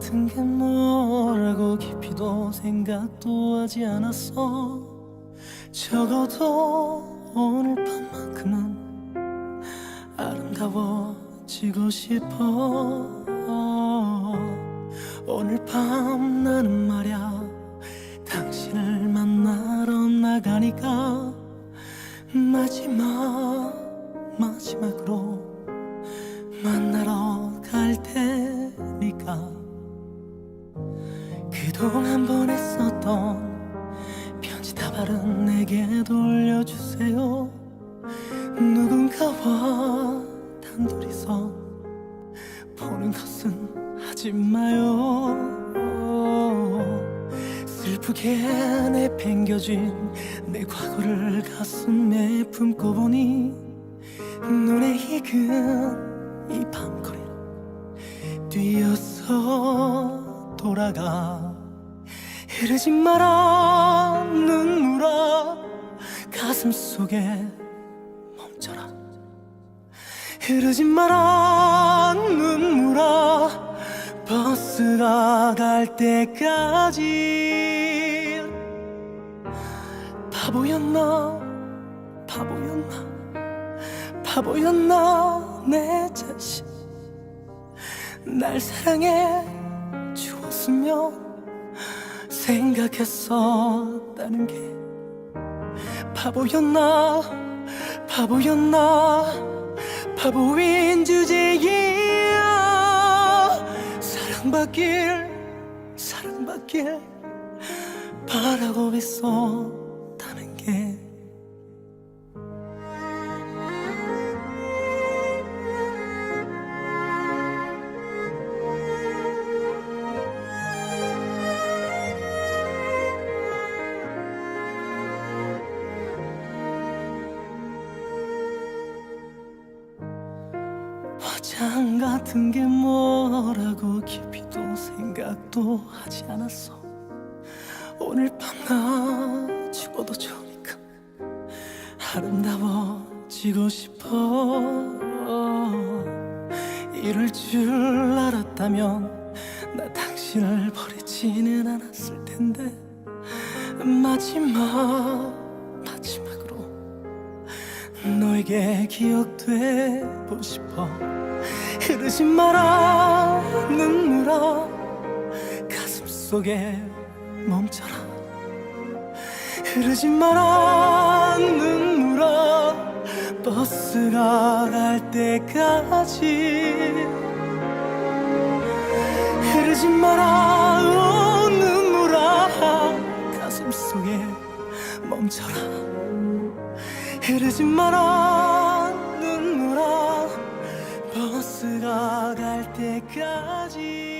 같은 게 뭐라고 깊이도 생각도 하지 않았어. 적어도 오늘 밤만큼은 아름다워지고 싶어. 오늘 밤 나는 말야. 당신을 만나러 나가니까 마지막 마지막으로 만나러 갈 테니까 그동안 보냈었던 편지 다발은 내게 돌려주세요. 누군가와 단둘이서 보는 것은 하지 마요. 슬프게 내팽겨진 내 과거를 가슴에 품고 보니 눈에 익은 이 밤거리를 뛰어서 돌아가. 흐르지 마라 눈물아. 가슴 속에 멈춰라. 흐르지 마라 눈물아. 버스가 갈 때까지 바보였나 바보였나 바보였나 내 자신. 날 사랑해 주었으면 생각했었다는 게 바보였나? 바보였나? 바보인 주제야. 사랑받길 사랑받길 바라고 있었 화장 같은 게 뭐라고 깊이도 생각도 하지 않았어. 오늘 밤나 죽어도 좋으니까 아름다워지고 싶어. 이럴 줄 알았다면 나 당신을 버리지는 않았을 텐데 마지막 너에게 기억되고 싶어. 흐르지 마라 눈물아. 가슴 속에 멈춰라. 흐르지 마라 눈물아. 버스가 갈 때까지. 흐르지 마라 오, 눈물아. 가슴 속에 멈춰라 흐르지 마라 눈물아. 버스가 갈 때까지